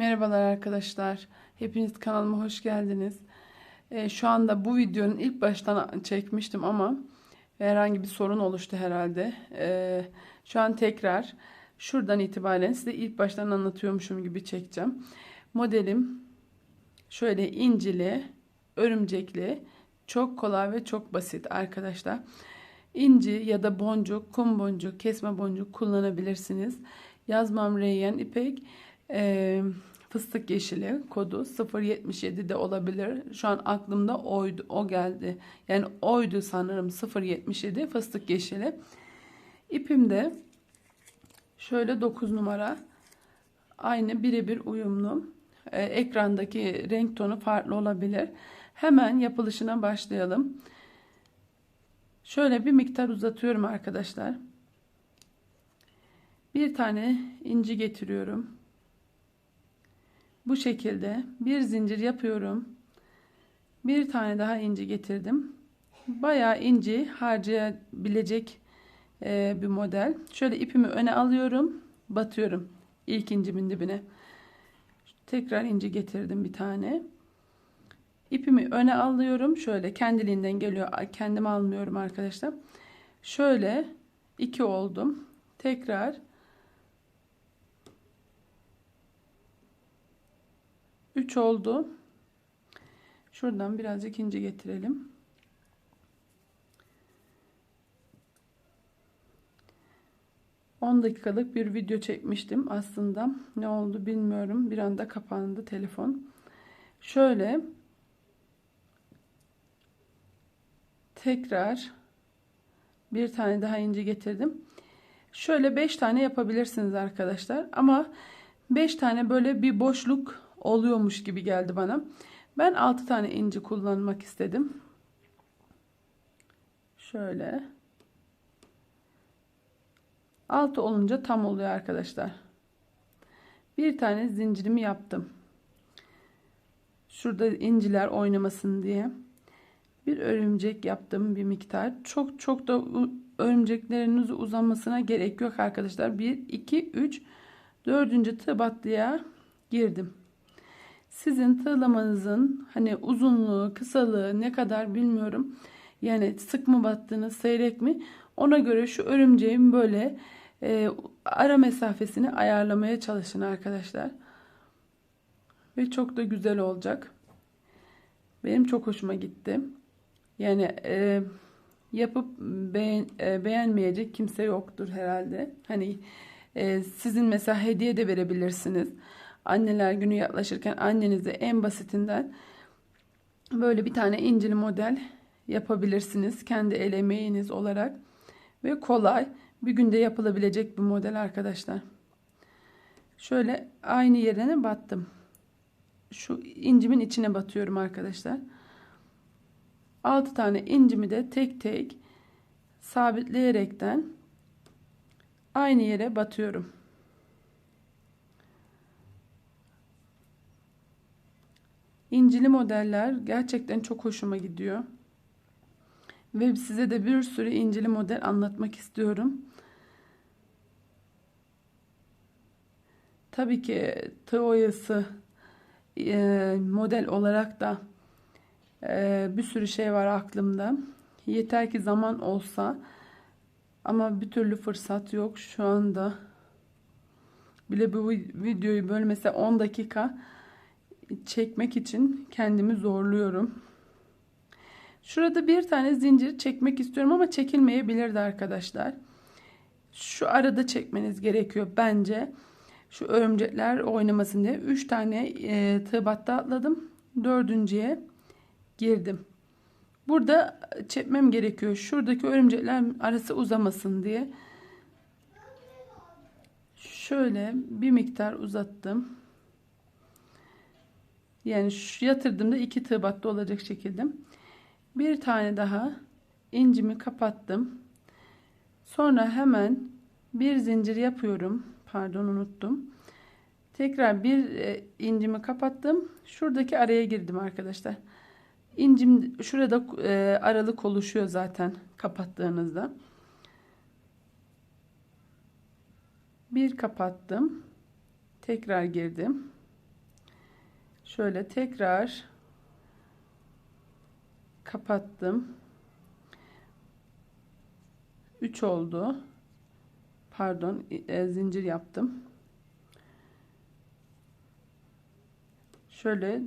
Merhabalar arkadaşlar. Hepiniz kanalıma hoş geldiniz. Ee, şu anda bu videonun ilk baştan çekmiştim ama herhangi bir sorun oluştu herhalde. Ee, şu an tekrar şuradan itibaren size ilk baştan anlatıyormuşum gibi çekeceğim. Modelim şöyle incili, örümcekli, çok kolay ve çok basit arkadaşlar. İnci ya da boncuk, kum boncuk, kesme boncuk kullanabilirsiniz. Yazmam reyyan ipek. Ee, fıstık yeşili kodu 077'de olabilir. Şu an aklımda oydu, o geldi. Yani oydu sanırım 077 fıstık yeşili. İpimde şöyle 9 numara. Aynı birebir uyumlu. Ee, ekrandaki renk tonu farklı olabilir. Hemen yapılışına başlayalım. Şöyle bir miktar uzatıyorum arkadaşlar. Bir tane inci getiriyorum. Bu şekilde bir zincir yapıyorum. Bir tane daha inci getirdim. Bayağı inci harcayabilecek e, bir model. Şöyle ipimi öne alıyorum. Batıyorum. ilk incimin dibine. Tekrar inci getirdim bir tane. İpimi öne alıyorum. Şöyle kendiliğinden geliyor. Kendim almıyorum arkadaşlar. Şöyle iki oldum. Tekrar 3 oldu. Şuradan birazcık ince getirelim. On dakikalık bir video çekmiştim aslında. Ne oldu bilmiyorum. Bir anda kapandı telefon. Şöyle tekrar bir tane daha ince getirdim. Şöyle 5 tane yapabilirsiniz arkadaşlar. Ama 5 tane böyle bir boşluk oluyormuş gibi geldi bana. Ben 6 tane inci kullanmak istedim. Şöyle. 6 olunca tam oluyor arkadaşlar. Bir tane zincirimi yaptım. Şurada inciler oynamasın diye. Bir örümcek yaptım bir miktar. Çok çok da örümcekleriniz uzamasına gerek yok arkadaşlar. 1 2 3 4. tığ battıya girdim. Sizin tığlamanızın hani uzunluğu, kısalığı ne kadar bilmiyorum. Yani sık mı battınız, seyrek mi? Ona göre şu örümceğin böyle e, ara mesafesini ayarlamaya çalışın arkadaşlar. Ve çok da güzel olacak. Benim çok hoşuma gitti. Yani e, yapıp beğen, e, beğenmeyecek kimse yoktur herhalde. Hani e, sizin mesela hediye de verebilirsiniz anneler günü yaklaşırken annenize en basitinden böyle bir tane incili model yapabilirsiniz. Kendi el emeğiniz olarak ve kolay bir günde yapılabilecek bir model arkadaşlar. Şöyle aynı yerine battım. Şu incimin içine batıyorum arkadaşlar. 6 tane incimi de tek tek sabitleyerekten aynı yere batıyorum. İncili modeller gerçekten çok hoşuma gidiyor. Ve size de bir sürü incili model anlatmak istiyorum. Tabii ki tığ e, model olarak da e, bir sürü şey var aklımda. Yeter ki zaman olsa ama bir türlü fırsat yok şu anda. Bile bu videoyu böyle mesela 10 dakika çekmek için kendimi zorluyorum. Şurada bir tane zincir çekmek istiyorum ama çekilmeyebilirdi arkadaşlar. Şu arada çekmeniz gerekiyor bence. Şu örümcekler oynamasın diye 3 tane e, tığ atladım. Dördüncüye girdim. Burada çekmem gerekiyor. Şuradaki örümcekler arası uzamasın diye. Şöyle bir miktar uzattım. Yani şu yatırdığımda iki tığ battı olacak şekilde. Bir tane daha incimi kapattım. Sonra hemen bir zincir yapıyorum. Pardon unuttum. Tekrar bir e, incimi kapattım. Şuradaki araya girdim arkadaşlar. İncim şurada e, aralık oluşuyor zaten kapattığınızda. Bir kapattım. Tekrar girdim. Şöyle tekrar kapattım. 3 oldu. Pardon, e, zincir yaptım. Şöyle